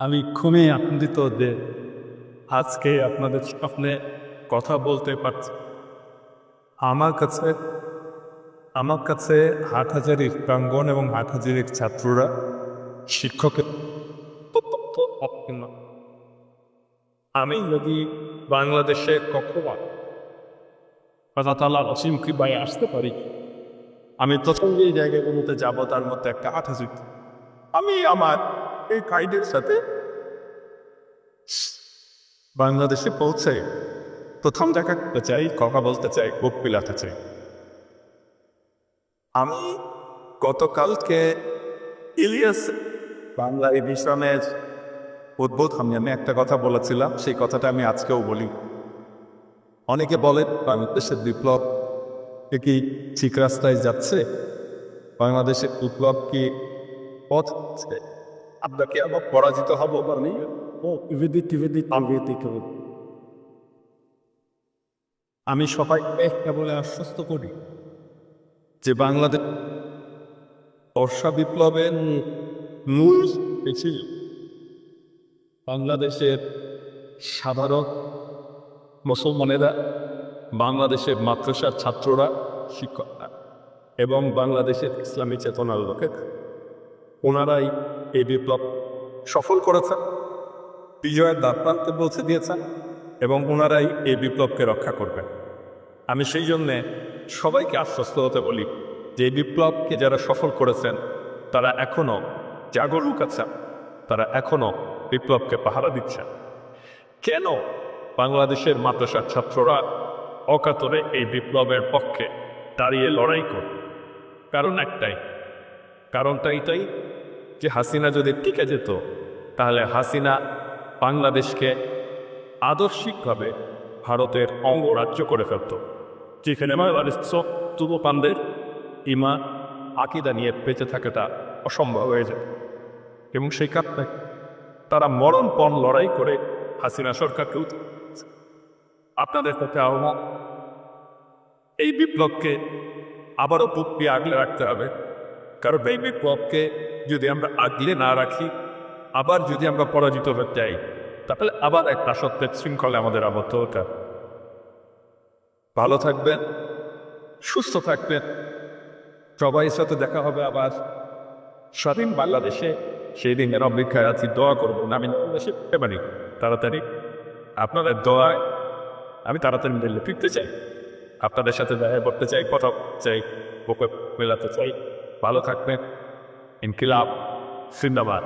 আমি খুবই আনন্দিত যে আজকে আপনাদের সামনে কথা বলতে পারছি। আমার কাছে আমার কাছে হাটহাজারির প্রাঙ্গণ এবং হাটহাজারির ছাত্ররা, শিক্ষকের আমি যদি বাংলাদেশে কখনো কথা তালা অসীম আসতে পারি, আমি প্রথম যে জায়গাগুলোতে যাব, তার মধ্যে একটা হাটহাজারি। আমি আমার এই গাইডের সাথে বাংলাদেশে পৌঁছে প্রথম দেখা করতে চাই, কথা বলতে চাই, বুক পিলাতে চাই। আমি গতকালকে ইলিয়াস বাংলা এডিশনের উদ্বোধ আমি আমি একটা কথা বলেছিলাম, সেই কথাটা আমি আজকেও বলি। অনেকে বলে, বাংলাদেশের বিপ্লব কি ঠিক রাস্তায় যাচ্ছে? বাংলাদেশের বিপ্লব কি পথ আপনাকে আবার পরাজিত হব নেই? ও টিভিতে টিভিতে টিভিতে কেবল আমি সবাইকে কেবল আশ্বস্ত করি যে বাংলাদেশ বর্ষা বিপ্লবের মূল বাংলাদেশের সাধারণ মুসলমানেরা বাংলাদেশের মাদ্রাসার ছাত্ররা শিক্ষকরা এবং বাংলাদেশের ইসলামী চেতনার লোকের ওনারাই এই বিপ্লব সফল করেছেন। বিজয়ের দ্বারপ্রান্তে পৌঁছে দিয়েছেন এবং ওনারাই এই বিপ্লবকে রক্ষা করবেন। আমি সেই জন্যে সবাইকে আশ্বস্ত হতে বলি যে বিপ্লবকে যারা সফল করেছেন, তারা এখনও জাগরুক আছেন। তারা এখনও বিপ্লবকে পাহারা দিচ্ছেন। কেন বাংলাদেশের মাদ্রাসার ছাত্ররা অকাতরে এই বিপ্লবের পক্ষে দাঁড়িয়ে লড়াই করে কারণ একটাই। কারণটা এটাই যে হাসিনা যদি টিকে যেত, তাহলে হাসিনা বাংলাদেশকে আদর্শিকভাবে ভারতের অঙ্গরাজ্য করে ফেলত, যেখানে বাংলাদেশ তুবপানদের ইমা আকিদা নিয়ে বেঁচে থাকাটা অসম্ভব হয়ে যায়। এবং সেই কারণে তারা মরণপণ লড়াই করে হাসিনা সরকারকে আপনাদের কাছে আহ্বান, এই বিপ্লবকে আবারও বুকটি আগলে রাখতে হবে। কারণ এই বিপ্লবকে যদি আমরা আগলে না রাখি, আবার যদি আমরা পরাজিত হতে চাই, তাহলে আবার একটা সত্যের শৃঙ্খলে আমাদের আবদ্ধ হতে। ভালো থাকবেন, সুস্থ থাকবেন। সবাই সাথে দেখা হবে আবার। স্বাধীন বাংলাদেশে সেই দিনের অপেক্ষায় আছি, দোয়া করব। আমি পারি তাড়াতাড়ি। আপনাদের দোয়ায় আমি তাড়াতাড়ি দিল্লি ফিরতে চাই। আপনাদের সাথে দেখা করতে চাই, কথা চাই বুকে মেলাতে চাই। ভালো থাকবেন ইনকিলাব জিন্দাবাদ